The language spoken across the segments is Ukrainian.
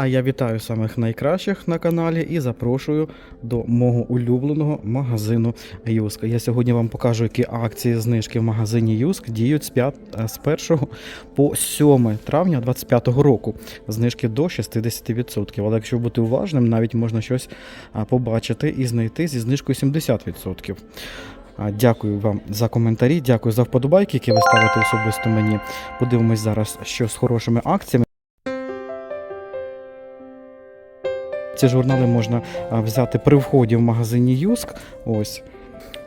А я вітаю самих найкращих на каналі і запрошую до мого улюбленого магазину Юск. Я сьогодні вам покажу, які акції знижки в магазині Юск діють з, 5, з 1 по 7 травня 2025 року. Знижки до 60%. Але якщо бути уважним, навіть можна щось побачити і знайти зі знижкою 70%. Дякую вам за коментарі, дякую за вподобайки, які ви ставите особисто мені. Подивимось зараз, що з хорошими акціями. Ці журнали можна взяти при вході в магазині Юск. Ось.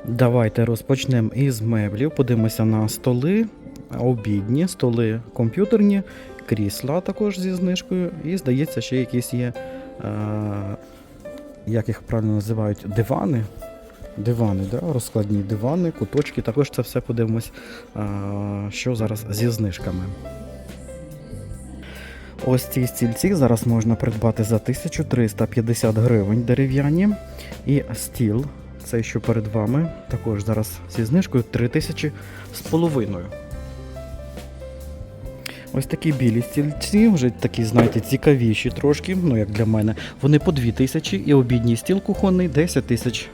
Давайте розпочнемо із меблів. Подивимося на столи, обідні, столи комп'ютерні, крісла також зі знижкою. І, здається, ще якісь є, а, як їх правильно називають, дивани. Дивани, да? розкладні дивани, куточки. Також це все подивимось, а, що зараз зі знижками. Ось ці стільці зараз можна придбати за 1350 гривень дерев'яні. І стіл, цей що перед вами, також зараз зі знижкою 3000 з половиною. Ось такі білі стільці, вже такі, знаєте, цікавіші трошки, ну як для мене. Вони по 2000 і обідній стіл кухонний 10 тисяч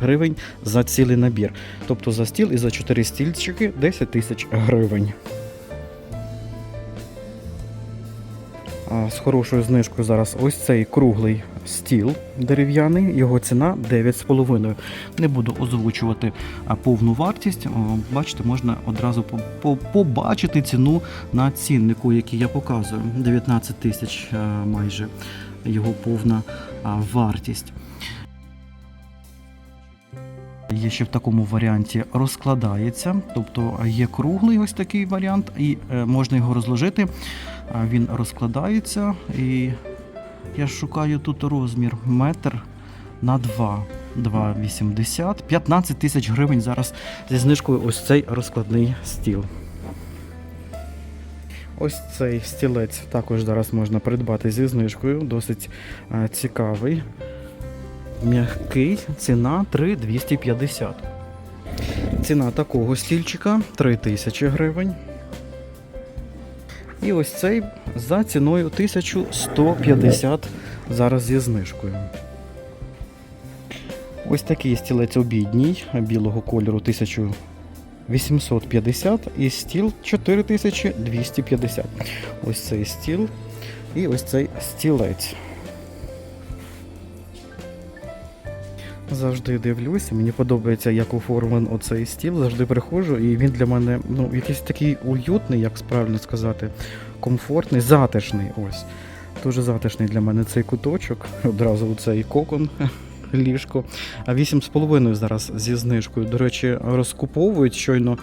гривень за цілий набір. Тобто за стіл і за 4 стільчики 10 тисяч гривень. З хорошою знижкою зараз ось цей круглий стіл дерев'яний, його ціна 9,5. Не буду озвучувати повну вартість. Бачите, можна одразу по- по- побачити ціну на ціннику, який я показую. 19 тисяч майже його повна вартість. Є ще в такому варіанті розкладається, тобто є круглий ось такий варіант, і е, можна його розложити. Він розкладається, і я шукаю тут розмір метр на 2. 2,80. 15 тисяч гривень зараз зі знижкою ось цей розкладний стіл. Ось цей стілець також зараз можна придбати зі знижкою. Досить е, цікавий. М'який, ціна 3,250. Ціна такого стільчика 3000 гривень. І ось цей за ціною 1150 зараз зі знижкою. Ось такий стілець обідній білого кольору 1850 і стіл 4250. Ось цей стіл і ось цей стілець. Завжди дивлюся, мені подобається, як оформлений оцей стіл. Завжди приходжу, і він для мене ну, якийсь такий уютний, як правильно сказати, комфортний, затишний. Ось. Дуже затишний для мене цей куточок. Одразу цей кокон, ліжко. А 8,5 зараз зі знижкою. До речі, розкуповують щойно.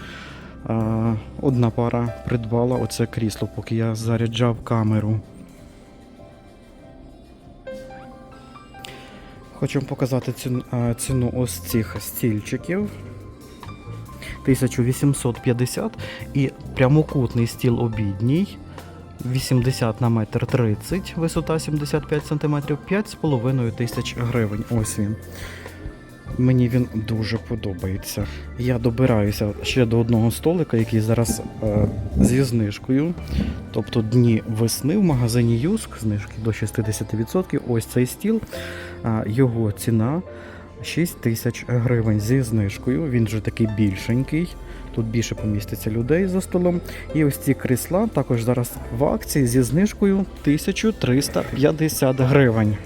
Одна пара придбала оце крісло, поки я заряджав камеру. Хочу вам показати ціну, ціну ось цих стільчиків. 1850 і прямокутний стіл обідній. 80 на метр 30, висота 75 см, 5,5 тисяч гривень. Ось він. Мені він дуже подобається. Я добираюся ще до одного столика, який зараз е, зі знижкою. Тобто дні весни в магазині Юск, знижки до 60%. Ось цей стіл. А, його ціна 6 тисяч гривень зі знижкою. Він вже такий більшенький. Тут більше поміститься людей за столом. І ось ці крісла також зараз в акції зі знижкою 1350 гривень.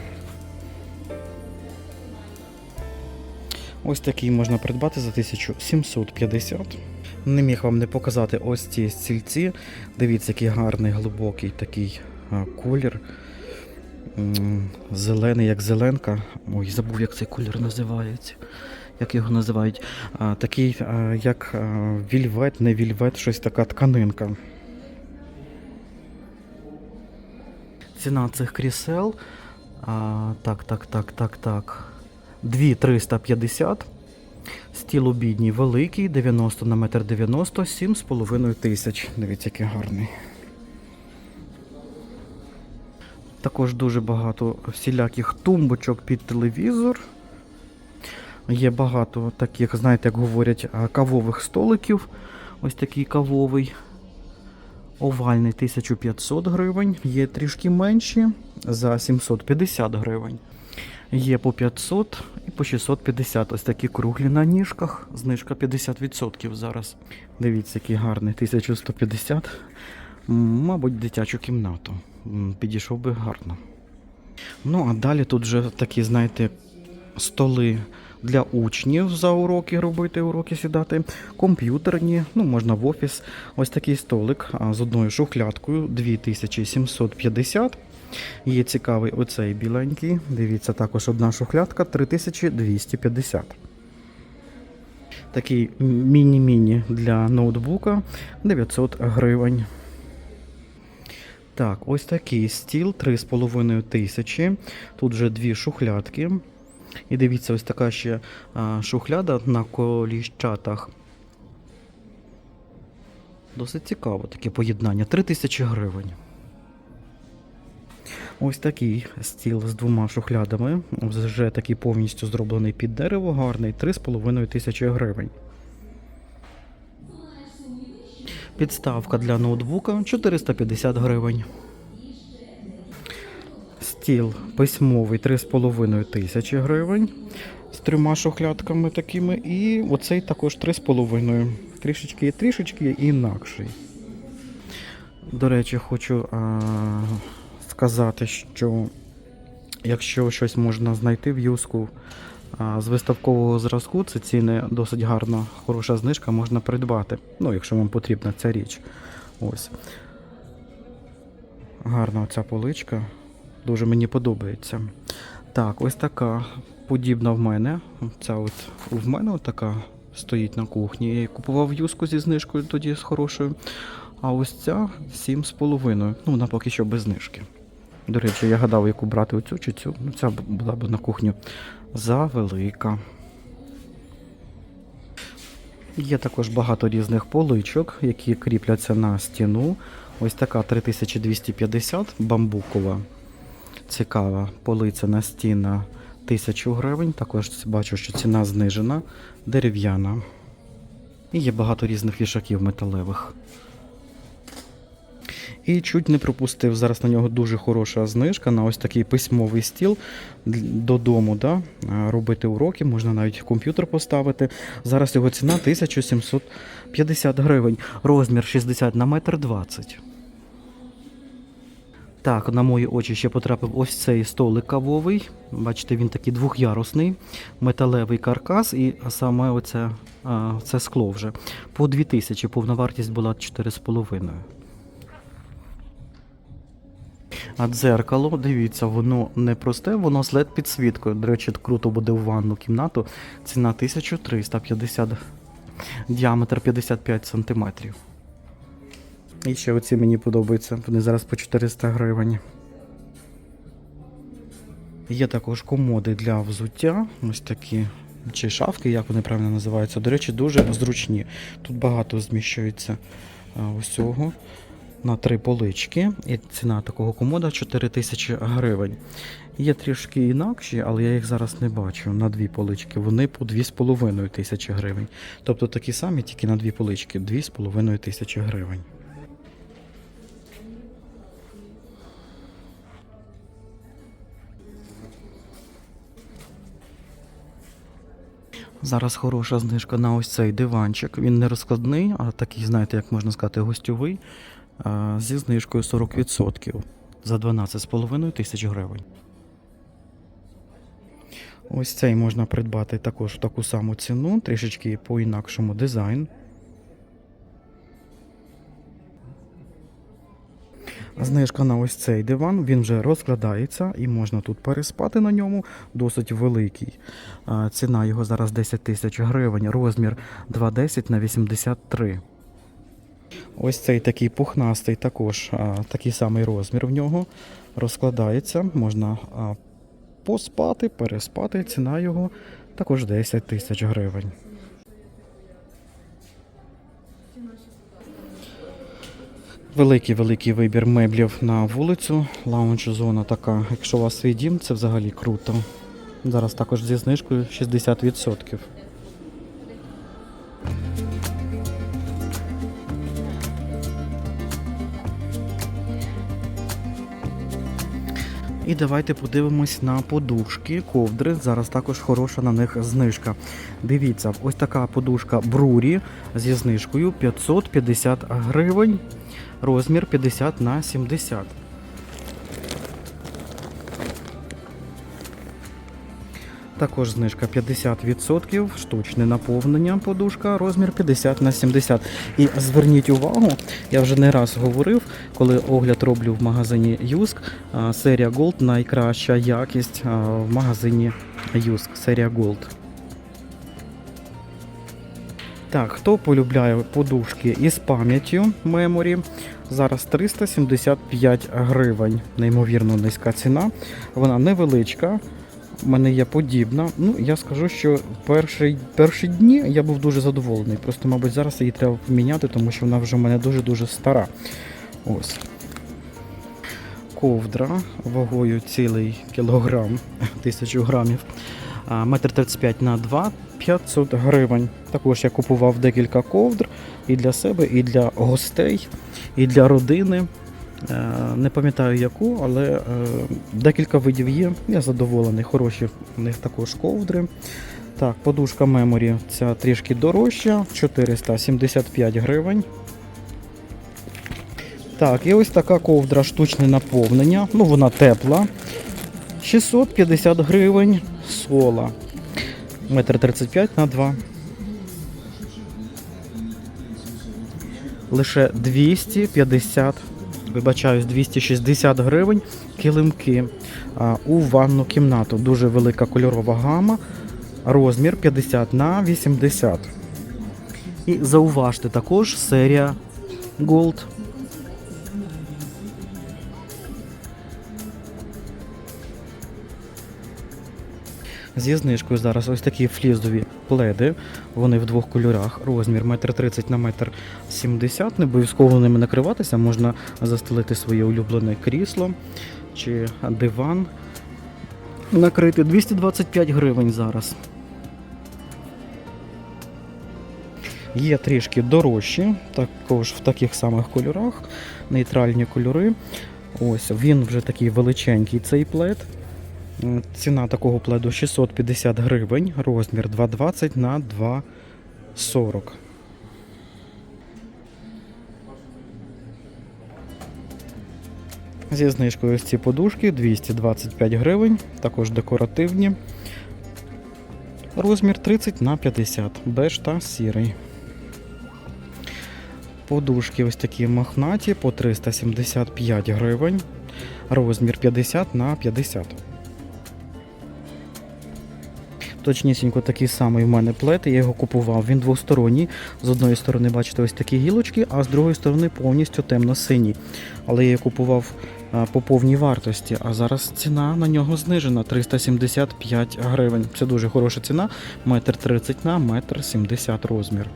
Ось такий можна придбати за 1750. Не міг вам не показати ось ці стільці. Дивіться, який гарний, глибокий такий колір. Зелений, як зеленка. Ой, забув, як цей колір називається. Як його називають? А, такий, а, як а, вільвет, не вільвет, щось така тканинка. Ціна цих крісел. А, так, так, так, так, так. 2350. Стіл обідній великий, 90 на метр 90, 7,5 тисяч. Дивіться, який гарний. Також дуже багато всіляких тумбочок під телевізор. Є багато таких, знаєте, як говорять, кавових столиків. Ось такий кавовий. Овальний 1500 гривень, є трішки менші за 750 гривень. Є по 500 і по 650. Ось такі круглі на ніжках. Знижка 50% зараз. Дивіться, який гарний 1150. Мабуть, дитячу кімнату. Підійшов би гарно. Ну, а далі тут вже такі, знаєте, столи для учнів за уроки робити, уроки сідати, комп'ютерні, ну можна в офіс. Ось такий столик з одною шухлядкою 2750. Є цікавий оцей біленький. Дивіться, також одна шухлядка 3250. Такий міні-міні для ноутбука 900 гривень. Так, ось такий стіл 3,5 тисячі. Тут вже дві шухлядки. І дивіться, ось така ще шухляда на коліщатах. Досить цікаво таке поєднання. 3 тисячі гривень. Ось такий стіл з двома шухлядами. Вже такий повністю зроблений під дерево, гарний 3,5 тисячі гривень. Підставка для ноутбука 450 гривень. Стіл письмовий 3,5 тисячі гривень з трьома шухлядками такими. І оцей також 3,5. Трішечки трішечки інакший. До речі, хочу а, сказати, що якщо щось можна знайти в юску з виставкового зразку, це ціни досить гарна, хороша знижка, можна придбати. Ну, якщо вам потрібна ця річ. Ось. Гарна ця поличка. Дуже мені подобається. Так, ось така подібна в мене. Ця от в мене така стоїть на кухні. Я купував юску зі знижкою тоді з хорошою. А ось ця 7,5. Ну, вона поки що без знижки. До речі, я гадав, яку брати оцю чи цю. Ну, ця була б на кухню завелика. Є також багато різних поличок, які кріпляться на стіну. Ось така 3250 бамбукова. Цікава полиця на стіна 1000 гривень. Також бачу, що ціна знижена, дерев'яна. І є багато різних вішаків металевих. І чуть не пропустив. Зараз на нього дуже хороша знижка на ось такий письмовий стіл додому. Да? Робити уроки, можна навіть комп'ютер поставити. Зараз його ціна 1750 гривень. Розмір 60 на метр 20. Так, на мої очі ще потрапив ось цей столик кавовий. Бачите, він такий двохярусний, металевий каркас, і саме оце це скло вже. По 2000, повна вартість була 4,5. А дзеркало, дивіться, воно не просте, воно з led підсвіткою. До речі, круто буде в ванну кімнату. Ціна 1350, діаметр 55 см. І ще оці мені подобаються. Вони зараз по 400 гривень. Є також комоди для взуття. Ось такі. Чи шафки, як вони правильно називаються. До речі, дуже зручні. Тут багато зміщується усього на три полички. І ціна такого комода 4 тисячі гривень. Є трішки інакші, але я їх зараз не бачу. На дві полички. Вони по 2,5 тисячі гривень. Тобто такі самі, тільки на дві полички 2,5 тисячі гривень. Зараз хороша знижка на ось цей диванчик. Він не розкладний, а такий, знаєте, як можна сказати, гостьовий. А, Зі знижкою 40% за 12,5 тисяч гривень. Ось цей можна придбати також в таку саму ціну, трішечки по-інакшому дизайн. Знижка на ось цей диван, він вже розкладається і можна тут переспати на ньому, досить великий. Ціна його зараз 10 тисяч гривень, розмір 2,10 на 83. Ось цей такий пухнастий, також такий самий розмір в нього. Розкладається, можна поспати, переспати. Ціна його також 10 тисяч гривень. Великий великий вибір меблів на вулицю. Лаунж зона така. Якщо у вас свій дім, це взагалі круто. Зараз також зі знижкою 60%. І давайте подивимось на подушки, ковдри. Зараз також хороша на них знижка. Дивіться, ось така подушка Брурі зі знижкою 550 гривень, розмір 50 на 70. Також знижка 50%, штучне наповнення подушка, розмір 50 на 70. І зверніть увагу, я вже не раз говорив, коли огляд роблю в магазині Юск, серія Gold найкраща якість в магазині Юск, серія Gold. Так, хто полюбляє подушки із пам'яттю Memory, зараз 375 гривень. Неймовірно низька ціна. Вона невеличка. У мене є подібна. Ну, я скажу, що перші, перші дні я був дуже задоволений. Просто, мабуть, зараз її треба поміняти, тому що вона вже в мене дуже-дуже стара. Ось. Ковдра вагою цілий кілограм, тисячу грамів. А, Метр 35 на 2, 500 гривень. Також я купував декілька ковдр і для себе, і для гостей, і для родини. Е, Не пам'ятаю яку, але е, декілька видів є. Я задоволений. Хороші в них також ковдри. Так, подушка Memory ця трішки дорожча, 475 гривень. Так, і ось така ковдра штучне наповнення. Ну, вона тепла. 650 гривень сола. Метр 35 на 2. Лише 250, вибачаюсь, 260 гривень килимки у ванну кімнату. Дуже велика кольорова гама. Розмір 50 на 80. І зауважте також серія Gold. Зі знижкою зараз ось такі флізові пледи. Вони в двох кольорах. Розмір 1,30 на 1,70 м. Не обов'язково ними накриватися, можна застелити своє улюблене крісло чи диван. Накрити 225 гривень зараз. Є трішки дорожчі, також в таких самих кольорах, нейтральні кольори. Ось він вже такий величенький цей плед. Ціна такого пледу 650 гривень, розмір 2,20 на 2,40. Зі знижкою ось ці подушки 225 гривень, також декоративні. Розмір 30 на 50, беж та сірий. Подушки ось такі мохнаті по 375 гривень. Розмір 50 на 50. Точнісінько такий самий в мене плет, я його купував. Він двосторонній. З одної сторони, бачите, ось такі гілочки, а з другої сторони повністю темно-синій. Але я його купував по повній вартості, а зараз ціна на нього знижена 375 гривень. Це дуже хороша ціна. Метр 30 на метр 70 розмір.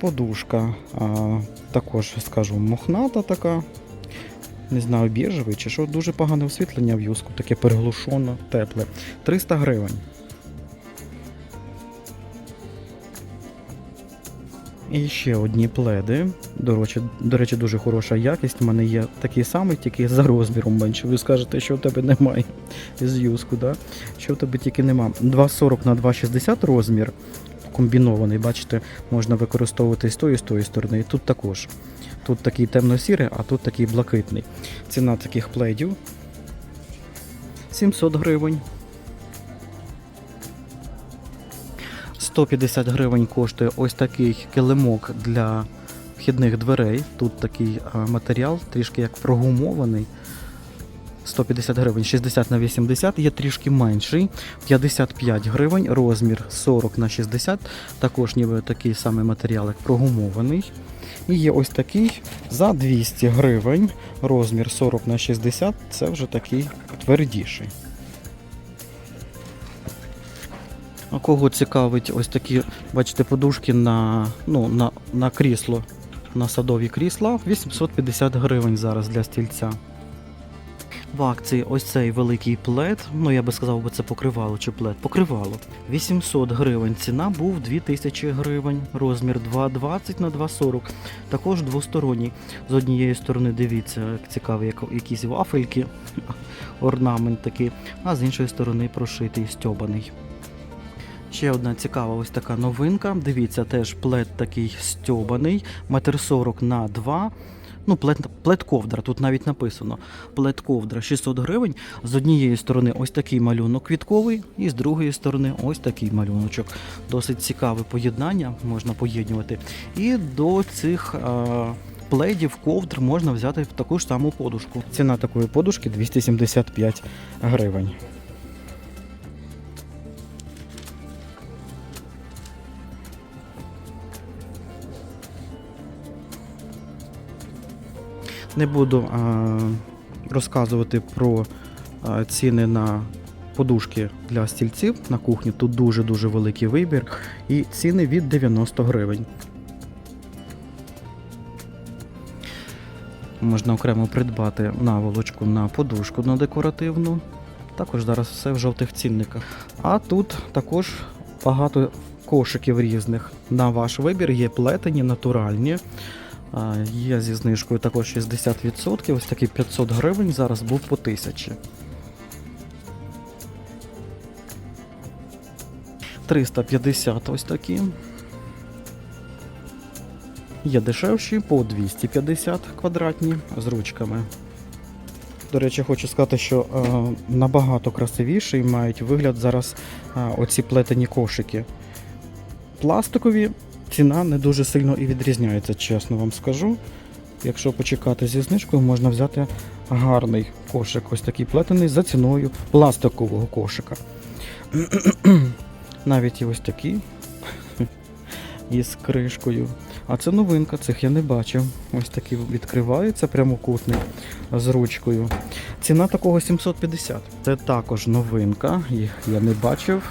Подушка а, також скажу мохната така. Не знаю, біржевий чи що, дуже погане освітлення в юску, таке приглушено, тепле. 300 гривень. І ще одні пледи. До речі, до речі, дуже хороша якість. У мене є такий самий, тільки за розміром менше. Ви скажете, що в тебе немає з юску, да? що в тебе тільки нема. 2,40 на 2,60 розмір комбінований. Бачите, можна використовувати з тої, з тої сторони. І тут також. Тут такий темно-сірий, а тут такий блакитний. Ціна таких пледів 700 гривень. 150 гривень коштує ось такий килимок для вхідних дверей. Тут такий матеріал, трішки як прогумований. 150 гривень, 60 на 80, є трішки менший, 55 гривень, розмір 40 на 60, також ніби такий самий матеріал, як прогумований. І є ось такий за 200 гривень, розмір 40 на 60, це вже такий твердіший. А кого цікавить ось такі, бачите, подушки на, ну, на, на крісло, на садові крісла, 850 гривень зараз для стільця. В акції ось цей великий плед, ну я би сказав, би це покривало чи плед. Покривало. 800 гривень ціна був 2000 гривень, розмір 2,20 на 2,40. Також двосторонній. З однієї сторони дивіться, цікаві, як якісь вафельки, орнамент такий, а з іншої сторони прошитий, стьобаний. Ще одна цікава ось така новинка. Дивіться, теж плед такий стьобаний, метр 40 на 2. Ну, плед, плед ковдра, тут навіть написано. Плед ковдра 600 гривень. З однієї сторони ось такий малюнок квітковий, і з другої сторони ось такий малюночок. Досить цікаве поєднання, можна поєднувати. І до цих е, пледів, ковдр можна взяти в таку ж саму подушку. Ціна такої подушки 275 гривень. Не буду розказувати про ціни на подушки для стільців на кухні. Тут дуже-дуже великий вибір. І ціни від 90 гривень. Можна окремо придбати наволочку на подушку на декоративну. Також зараз все в жовтих цінниках. А тут також багато кошиків різних. На ваш вибір є плетені, натуральні. Є зі знижкою також 60%. Ось такий 500 гривень зараз був по 1000. 350 ось такі. Є дешевші по 250 квадратні з ручками. До речі, хочу сказати, що е, набагато красивіший мають вигляд зараз е, оці плетені кошики. Пластикові ціна не дуже сильно і відрізняється, чесно вам скажу. Якщо почекати зі знижкою, можна взяти гарний кошик, ось такий плетений за ціною пластикового кошика. Навіть і ось такі із кришкою. А це новинка, цих я не бачив. Ось такий відкривається прямокутний з ручкою. Ціна такого 750. Це також новинка, їх я не бачив.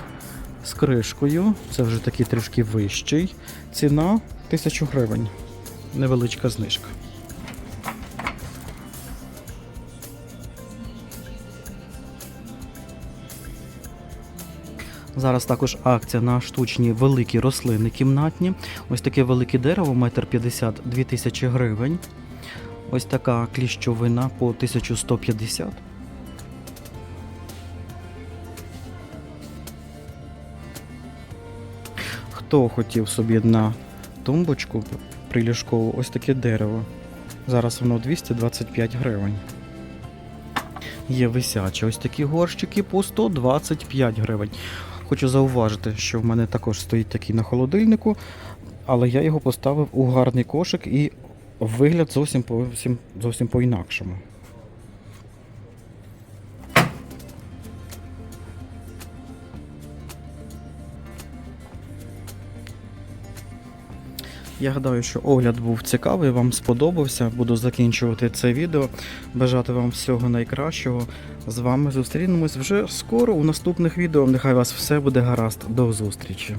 З кришкою. Це вже такий трішки вищий. Ціна 1000 гривень. Невеличка знижка. Зараз також акція на штучні великі рослини кімнатні. Ось таке велике дерево, метр 50, 2000 гривень. Ось така кліщовина по 1150. Хто хотів собі на тумбочку приліжкову, ось таке дерево. Зараз воно 225 гривень. Є висячі ось такі горщики по 125 гривень. Хочу зауважити, що в мене також стоїть такий на холодильнику, але я його поставив у гарний кошик і вигляд зовсім по, зовсім, зовсім по-інакшому. Я гадаю, що огляд був цікавий, вам сподобався. Буду закінчувати це відео. Бажати вам всього найкращого. З вами зустрінемось вже скоро у наступних відео. Нехай вас все буде гаразд. До зустрічі.